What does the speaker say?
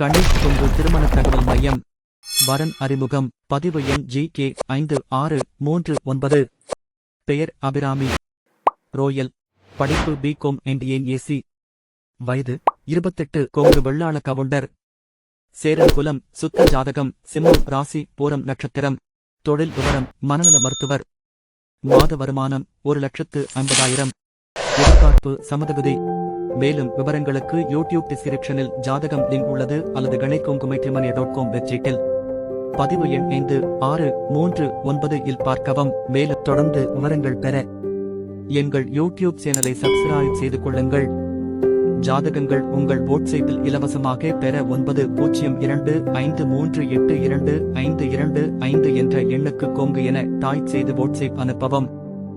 கணேஷ் கொங்கு திருமண தகவல் மையம். வரன் அறிமுகம். பதிவு எண் ஜி கே ஐந்து ஆறு மூன்று ஒன்பது. பெயர் அபிராமி. ரோயல். படிப்பு பி கோம் ஏசி வயது இருபத்தெட்டு. கொங்கு வெள்ளாள கவுண்டர். சேரன் குலம் சுத்த ஜாதகம் சிம்மம் ராசி பூரம் நட்சத்திரம். தொழில் விவரம் மனநல மருத்துவர். மாத வருமானம் ஒரு லட்சத்து ஐம்பதாயிரம். எதிர்பார்ப்பு சமதகுதி. மேலும் விவரங்களுக்கு யூடியூப் டிஸ்கிரிப்ஷனில் ஜாதகம் லிங்க் உள்ளது அல்லது கணைக்கொங்குமைட்டிமனி டாட் காம் வெப்சைட்டில் பதிவு எண் ஐந்து ஆறு மூன்று ஒன்பது இல் பார்க்கவும். மேலும் தொடர்ந்து விவரங்கள் பெற எங்கள் யூடியூப் சேனலை சப்ஸ்கிரைப் செய்து கொள்ளுங்கள். ஜாதகங்கள் உங்கள் வாட்ஸ்அப்பில் இலவசமாக பெற ஒன்பது பூஜ்ஜியம் இரண்டு ஐந்து மூன்று எட்டு இரண்டு ஐந்து இரண்டு ஐந்து என்ற எண்ணுக்கு கொங்கு என டாய்ப் செய்து வாட்ஸ்அப் அனுப்பவும்.